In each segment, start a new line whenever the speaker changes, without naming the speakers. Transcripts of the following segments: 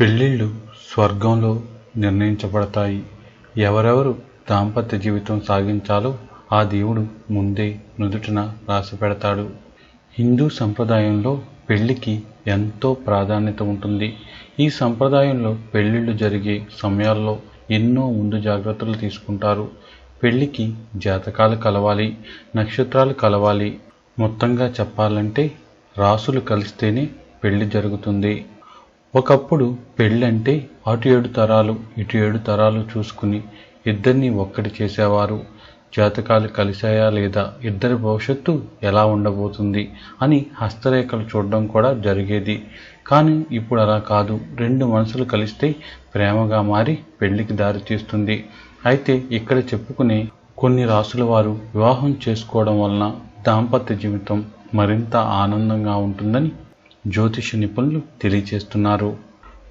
పెళ్ళిళ్ళు స్వర్గంలో నిర్ణయించబడతాయి. ఎవరెవరు దాంపత్య జీవితం సాగించాలో ఆ దేవుడు ముందే నుదుటిన రాసి పెడతాడు. హిందూ సంప్రదాయంలో పెళ్ళికి ఎంతో ప్రాధాన్యత ఉంటుంది. ఈ సంప్రదాయంలో పెళ్ళిళ్ళు జరిగే సమయాల్లో ఎన్నో ముందు జాగ్రత్తలు తీసుకుంటారు. పెళ్ళికి జాతకాలు కలవాలి నక్షత్రాలు కలవాలి. మొత్తంగా చెప్పాలంటే రాసులు కలిస్తేనే పెళ్ళి జరుగుతుంది. ఒకప్పుడు పెళ్ళంటే అటు ఏడు తరాలు ఇటు ఏడు తరాలు చూసుకుని ఇద్దరిని ఒక్కటి చేసేవారు. జాతకాలు కలిశాయా లేదా ఇద్దరి భవిష్యత్తు ఎలా ఉండబోతుంది అని హస్తరేఖలు చూడడం కూడా జరిగేది. కానీ ఇప్పుడు అలా కాదు. రెండు మనసులు కలిస్తే ప్రేమగా మారి పెళ్ళికి దారి తీస్తుంది. అయితే ఇక్కడ చెప్పుకునే కొన్ని రాసుల వారు వివాహం చేసుకోవడం వలన దాంపత్య జీవితం మరింత ఆనందంగా ఉంటుందని జ్యోతిష నిపుణులు తెలియజేస్తున్నారు.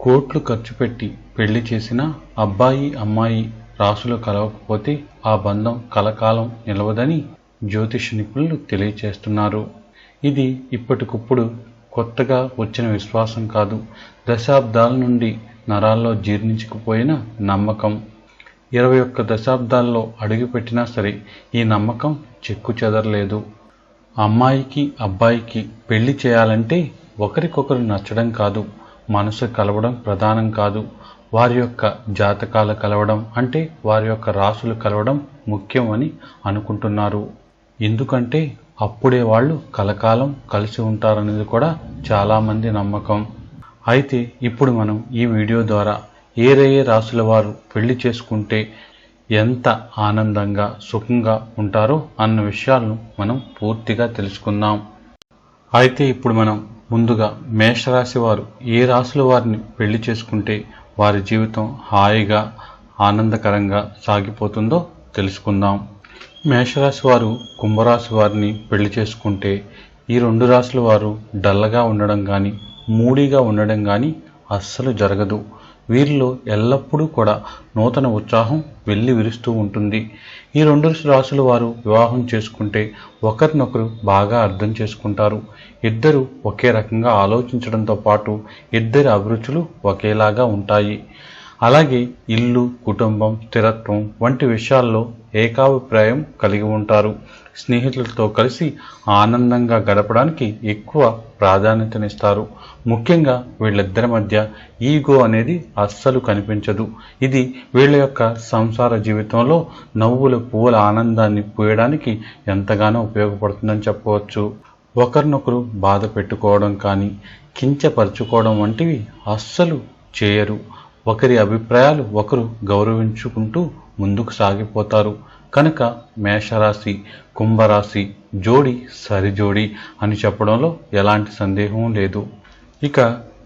కోట్లు ఖర్చు పెట్టి పెళ్ళి చేసిన అబ్బాయి అమ్మాయి రాసులు కలవకపోతే ఆ బంధం కలకాలం నిలవదని జ్యోతిష నిపుణులు తెలియచేస్తున్నారు ఇది ఇప్పటికప్పుడు కొత్తగా వచ్చిన విశ్వాసం కాదు. దశాబ్దాల నుండి నరాల్లో జీర్ణించకపోయిన నమ్మకం. ఇరవై ఒక్క దశాబ్దాల్లో అడుగుపెట్టినా సరే ఈ నమ్మకం చెక్కు చెదరలేదు. అమ్మాయికి అబ్బాయికి పెళ్ళి చేయాలంటే ఒకరికొకరు నచ్చడం కాదు మనసు కలవడం ప్రధానం కాదు. వారి యొక్క జాతకాలు కలవడం అంటే వారి యొక్క రాసులు కలవడం ముఖ్యం అని అనుకుంటున్నారు. ఎందుకంటే అప్పుడే వాళ్ళు కలకాలం కలిసి ఉంటారనేది కూడా చాలామంది నమ్మకం. అయితే ఇప్పుడు మనం ఈ వీడియో ద్వారా ఏ రే రాసుల వారు పెళ్ళి చేసుకుంటే ఎంత ఆనందంగా సుఖంగా ఉంటారో అన్న విషయాలను మనం పూర్తిగా తెలుసుకుందాం. అయితే ఇప్పుడు మనం ముందుగా మేషరాశి వారు ఏ రాశుల వారిని పెళ్ళి చేసుకుంటే వారి జీవితం హాయిగా ఆనందకరంగా సాగిపోతుందో తెలుసుకుందాం. మేషరాశి వారు కుంభరాశి వారిని పెళ్ళి చేసుకుంటే ఈ రెండు రాశుల వారు డల్లగా ఉండడం కానీ మూడీగా ఉండడం కానీ అస్సలు జరగదు. వీరిలో ఎల్లప్పుడూ కూడా నూతన ఉత్సాహం వెళ్ళి విరుస్తూ ఉంటుంది. ఈ రెండు రాసుల వారు వివాహం చేసుకుంటే ఒకరినొకరు బాగా అర్థం చేసుకుంటారు. ఇద్దరు ఒకే రకంగా ఆలోచించడంతో పాటు ఇద్దరి అభిరుచులు ఒకేలాగా ఉంటాయి. అలాగే ఇల్లు కుటుంబం స్థిరత్వం వంటి విషయాల్లో ఏకాభిప్రాయం కలిగి ఉంటారు. స్నేహితులతో కలిసి ఆనందంగా గడపడానికి ఎక్కువ ప్రాధాన్యతనిస్తారు. ముఖ్యంగా వీళ్ళిద్దరి మధ్య ఈగో అనేది అస్సలు కనిపించదు. ఇది వీళ్ళ యొక్క సంసార జీవితంలో నవ్వుల పువ్వుల ఆనందాన్ని పూయడానికి ఎంతగానో ఉపయోగపడుతుందని చెప్పవచ్చు. ఒకరినొకరు బాధ పెట్టుకోవడం కానీ కించపరుచుకోవడం వంటివి అస్సలు చేయరు. ఒకరి అభిప్రాయాలు ఒకరు గౌరవించుకుంటూ ముందుకు సాగిపోతారు. కనుక మేషరాశి కుంభరాశి జోడి సరిజోడి అని చెప్పడంలో ఎలాంటి సందేహం లేదు. ఇక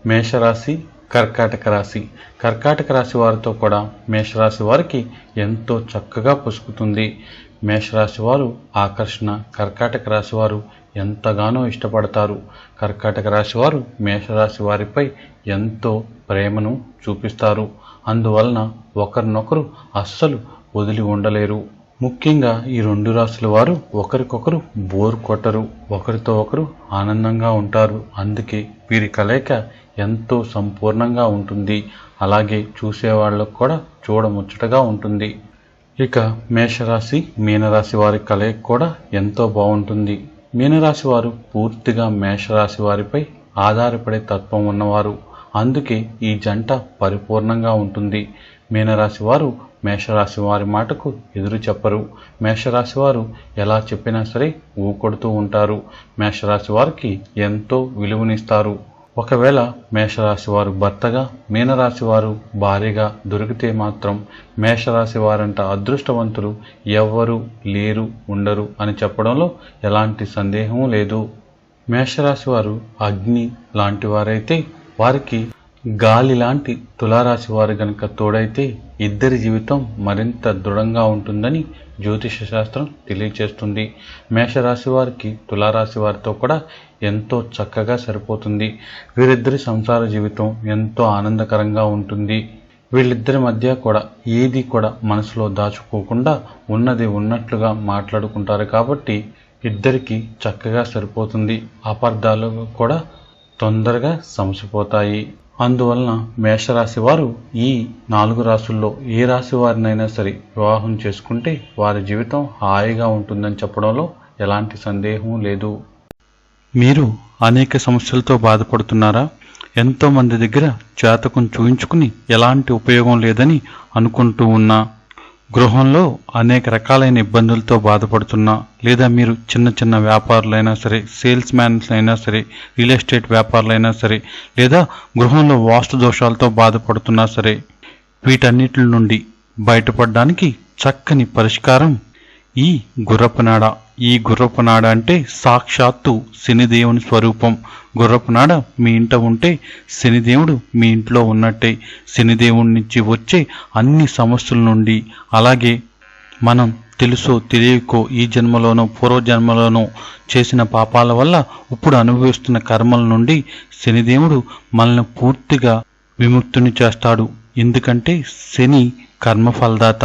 మేషరాశి కర్కాటక రాశి. కర్కాటక రాశి వారితో కూడా మేషరాశి వారికి ఎంతో చక్కగా పుసుకుతుంది. మేషరాశి వారు ఆకర్షణ కర్కాటక రాశి వారు ఎంతగానో ఇష్టపడతారు. కర్కాటక రాశి వారు మేషరాశి వారిపై ఎంతో ప్రేమను చూపిస్తారు. అందువలన ఒకరినొకరు అస్సలు వదిలి ఉండలేరు. ముఖ్యంగా ఈ రెండు రాసుల వారు ఒకరికొకరు బోర్ కొట్టరు. ఒకరితో ఒకరు ఆనందంగా ఉంటారు. అందుకే వీరి కలయిక ఎంతో సంపూర్ణంగా ఉంటుంది. అలాగే చూసేవాళ్ళకు కూడా చూడముచ్చటగా ఉంటుంది. ఇక మేషరాశి మీనరాశి వారి కలయిక కూడా ఎంతో బాగుంటుంది. మీనరాశి వారు పూర్తిగా మేషరాశి వారిపై ఆధారపడే తత్వం ఉన్నవారు. అందుకే ఈ జంట పరిపూర్ణంగా ఉంటుంది. మీనరాశి వారు మేషరాశి వారి మాటకు ఎదురు చెప్పరు. మేషరాశి వారు ఎలా చెప్పినా సరే ఊకొడుతూ ఉంటారు. మేషరాశి వారికి ఎంతో విలువనిస్తారు. ఒకవేళ మేషరాశి వారు భర్తగా మీనరాశి వారు భార్యగా దొరికితే మాత్రం మేషరాశి వారంట అదృష్టవంతులు ఎవ్వరు లేరు ఉండరు అని చెప్పడంలో ఎలాంటి సందేహం లేదు. మేషరాశి వారు అగ్ని లాంటి వారైతే వారికి గాలి లాంటి తులారాశి వారు గనక తోడైతే ఇద్దరి జీవితం మరింత దృఢంగా ఉంటుందని జ్యోతిష శాస్త్రం తెలియచేస్తుంది. మేషరాశి వారికి తులారాశి వారితో కూడా ఎంతో చక్కగా సరిపోతుంది. వీరిద్దరి సంసార జీవితం ఎంతో ఆనందకరంగా ఉంటుంది. వీళ్ళిద్దరి మధ్య కూడా ఏది కూడా మనసులో దాచుకోకుండా ఉన్నది ఉన్నట్లుగా మాట్లాడుకుంటారు కాబట్టి ఇద్దరికి చక్కగా సరిపోతుంది. అపార్థాలు కూడా తొందరగా సమసిపోతాయి. అందువలన మేషరాశి వారు ఈ నాలుగు రాసుల్లో ఏ రాశి వారినైనా సరే వివాహం చేసుకుంటే వారి జీవితం హాయిగా ఉంటుందని చెప్పడంలో ఎలాంటి సందేహం లేదు. మీరు అనేక సమస్యలతో బాధపడుతున్నారా? ఎంతోమంది దగ్గర జాతకం చూయించుకుని ఎలాంటి ఉపయోగం లేదని అనుకుంటూ ఉన్నా. గృహంలో అనేక రకాలైన ఇబ్బందులతో బాధపడుతున్నా లేదా మీరు చిన్న చిన్న వ్యాపారులైనా సరే సేల్స్ మ్యాన్స్ అయినా సరే రియల్ ఎస్టేట్ వ్యాపారులైనా సరే లేదా గృహంలో వాస్తు దోషాలతో బాధపడుతున్నా సరే వీటన్నిటి నుండి బయటపడడానికి చక్కని పరిష్కారం ఈ గుర్రపునాడ ఈ గుర్రపునాడ అంటే సాక్షాత్తు శనిదేవుని స్వరూపం. గుర్రపునాడ మీ ఇంట ఉంటే శనిదేవుడు మీ ఇంట్లో ఉన్నట్టే. శనిదేవుడి నుంచి వచ్చే అన్ని సమస్యల నుండి. అలాగే మనం తెలుసో తెలియకో ఈ జన్మలోనో పూర్వజన్మలోనో చేసిన పాపాల వల్ల ఇప్పుడు అనుభవిస్తున్న కర్మల నుండి శనిదేవుడు మనల్ని పూర్తిగా విముక్తుని చేస్తాడు. ఎందుకంటే శని కర్మఫలదాత.